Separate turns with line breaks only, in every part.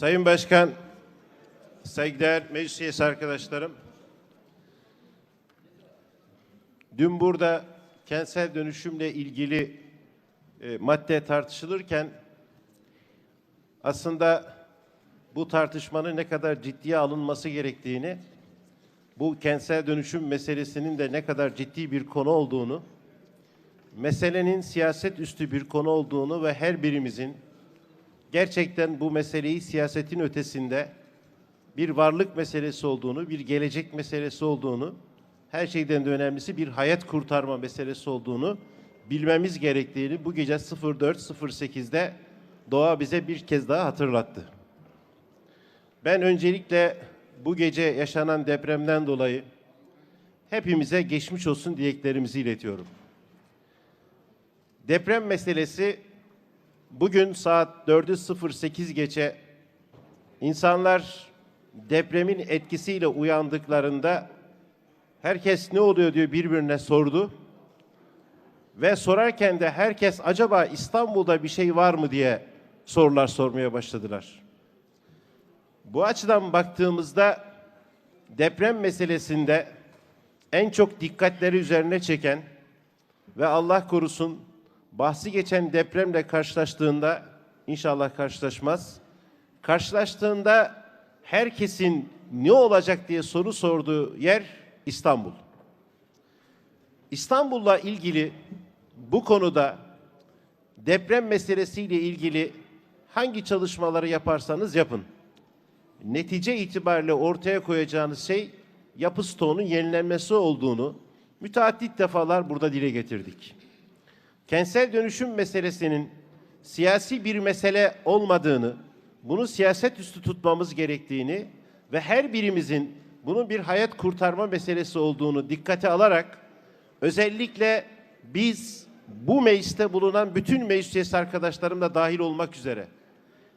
Sayın Başkan, saygıdeğer meclis üyesi arkadaşlarım. Dün burada kentsel dönüşümle ilgili e, madde tartışılırken aslında bu tartışmanın ne kadar ciddiye alınması gerektiğini, bu kentsel dönüşüm meselesinin de ne kadar ciddi bir konu olduğunu, meselenin siyaset üstü bir konu olduğunu ve her birimizin gerçekten bu meseleyi siyasetin ötesinde bir varlık meselesi olduğunu, bir gelecek meselesi olduğunu, her şeyden de önemlisi bir hayat kurtarma meselesi olduğunu bilmemiz gerektiğini bu gece 04.08'de Doğa bize bir kez daha hatırlattı. Ben öncelikle bu gece yaşanan depremden dolayı hepimize geçmiş olsun dileklerimizi iletiyorum. Deprem meselesi Bugün saat 4'ü 08 geçe insanlar depremin etkisiyle uyandıklarında herkes ne oluyor diyor birbirine sordu. Ve sorarken de herkes acaba İstanbul'da bir şey var mı diye sorular sormaya başladılar. Bu açıdan baktığımızda deprem meselesinde en çok dikkatleri üzerine çeken ve Allah korusun bahsi geçen depremle karşılaştığında inşallah karşılaşmaz. Karşılaştığında herkesin ne olacak diye soru sorduğu yer İstanbul. İstanbul'la ilgili bu konuda deprem meselesiyle ilgili hangi çalışmaları yaparsanız yapın. Netice itibariyle ortaya koyacağınız şey yapı stoğunun yenilenmesi olduğunu müteaddit defalar burada dile getirdik kentsel dönüşüm meselesinin siyasi bir mesele olmadığını, bunu siyaset üstü tutmamız gerektiğini ve her birimizin bunun bir hayat kurtarma meselesi olduğunu dikkate alarak özellikle biz bu mecliste bulunan bütün meclis üyesi arkadaşlarım da dahil olmak üzere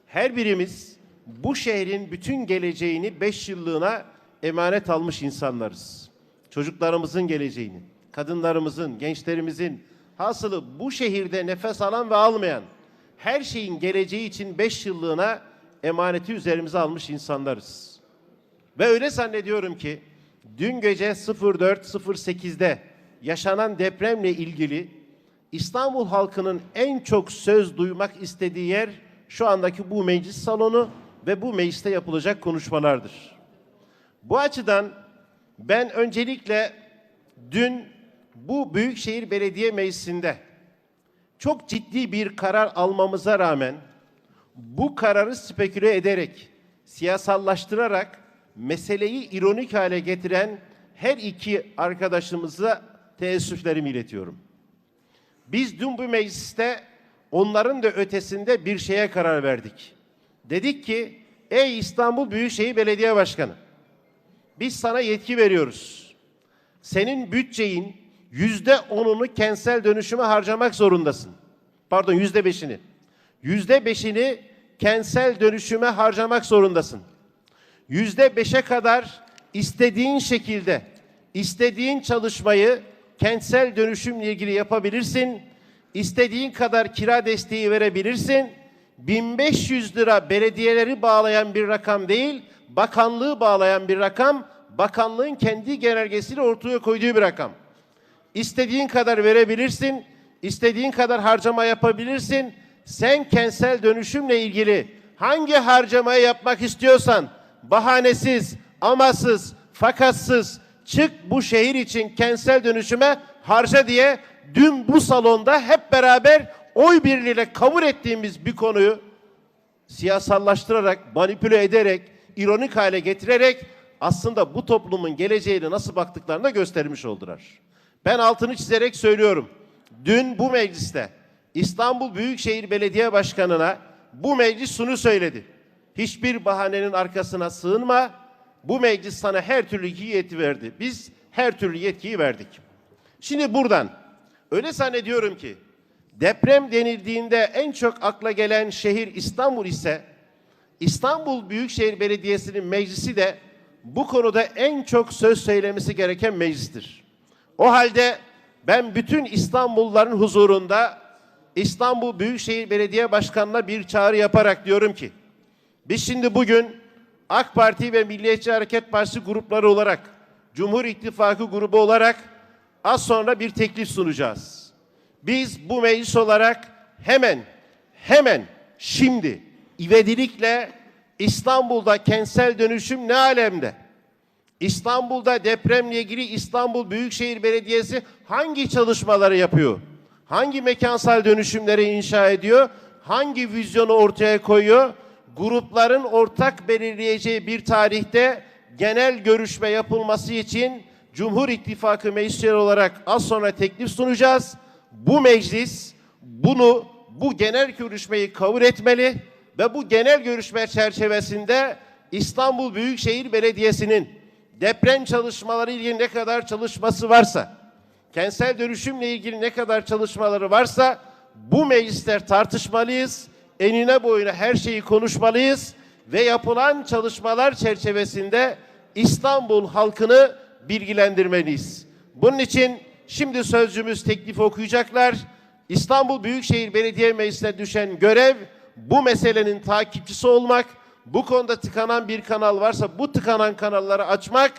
her birimiz bu şehrin bütün geleceğini beş yıllığına emanet almış insanlarız. Çocuklarımızın geleceğini, kadınlarımızın, gençlerimizin, Hasılı bu şehirde nefes alan ve almayan her şeyin geleceği için beş yıllığına emaneti üzerimize almış insanlarız. Ve öyle zannediyorum ki dün gece 04.08'de yaşanan depremle ilgili İstanbul halkının en çok söz duymak istediği yer şu andaki bu meclis salonu ve bu mecliste yapılacak konuşmalardır. Bu açıdan ben öncelikle dün bu Büyükşehir Belediye Meclisi'nde çok ciddi bir karar almamıza rağmen bu kararı speküle ederek, siyasallaştırarak meseleyi ironik hale getiren her iki arkadaşımıza teessüflerimi iletiyorum. Biz dün bu mecliste onların da ötesinde bir şeye karar verdik. Dedik ki ey İstanbul Büyükşehir Belediye Başkanı biz sana yetki veriyoruz. Senin bütçeyin yüzde onunu kentsel dönüşüme harcamak zorundasın. Pardon yüzde beşini. Yüzde beşini kentsel dönüşüme harcamak zorundasın. Yüzde beşe kadar istediğin şekilde, istediğin çalışmayı kentsel dönüşümle ilgili yapabilirsin. İstediğin kadar kira desteği verebilirsin. 1500 lira belediyeleri bağlayan bir rakam değil, bakanlığı bağlayan bir rakam, bakanlığın kendi genelgesiyle ortaya koyduğu bir rakam. İstediğin kadar verebilirsin, istediğin kadar harcama yapabilirsin. Sen kentsel dönüşümle ilgili hangi harcamayı yapmak istiyorsan bahanesiz, amasız, fakatsız çık bu şehir için kentsel dönüşüme harca diye dün bu salonda hep beraber oy birliğiyle kabul ettiğimiz bir konuyu siyasallaştırarak, manipüle ederek, ironik hale getirerek aslında bu toplumun geleceğine nasıl baktıklarını da göstermiş oldular. Ben altını çizerek söylüyorum. Dün bu mecliste İstanbul Büyükşehir Belediye Başkanı'na bu meclis şunu söyledi. Hiçbir bahanenin arkasına sığınma. Bu meclis sana her türlü yetki verdi. Biz her türlü yetkiyi verdik. Şimdi buradan öyle zannediyorum ki deprem denildiğinde en çok akla gelen şehir İstanbul ise İstanbul Büyükşehir Belediyesi'nin meclisi de bu konuda en çok söz söylemesi gereken meclistir. O halde ben bütün İstanbulluların huzurunda İstanbul Büyükşehir Belediye Başkanı'na bir çağrı yaparak diyorum ki Biz şimdi bugün AK Parti ve Milliyetçi Hareket Partisi grupları olarak, Cumhur İttifakı grubu olarak az sonra bir teklif sunacağız. Biz bu meclis olarak hemen, hemen şimdi ivedilikle İstanbul'da kentsel dönüşüm ne alemde? İstanbul'da depremle ilgili İstanbul Büyükşehir Belediyesi hangi çalışmaları yapıyor? Hangi mekansal dönüşümleri inşa ediyor? Hangi vizyonu ortaya koyuyor? Grupların ortak belirleyeceği bir tarihte genel görüşme yapılması için Cumhur İttifakı meclisleri olarak az sonra teklif sunacağız. Bu meclis bunu bu genel görüşmeyi kabul etmeli ve bu genel görüşme çerçevesinde İstanbul Büyükşehir Belediyesi'nin deprem çalışmaları ilgili ne kadar çalışması varsa, kentsel dönüşümle ilgili ne kadar çalışmaları varsa bu meclisler tartışmalıyız. Enine boyuna her şeyi konuşmalıyız ve yapılan çalışmalar çerçevesinde İstanbul halkını bilgilendirmeliyiz. Bunun için şimdi sözcümüz teklifi okuyacaklar. İstanbul Büyükşehir Belediye Meclisi'ne düşen görev bu meselenin takipçisi olmak, bu konuda tıkanan bir kanal varsa bu tıkanan kanalları açmak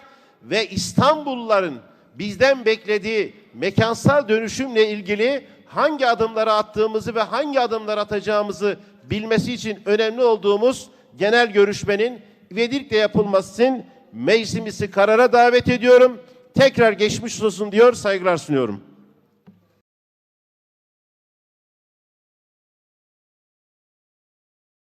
ve İstanbulluların bizden beklediği mekansal dönüşümle ilgili hangi adımları attığımızı ve hangi adımları atacağımızı bilmesi için önemli olduğumuz genel görüşmenin ivedilikle yapılması için meclisimizi karara davet ediyorum. Tekrar geçmiş olsun diyor, saygılar sunuyorum.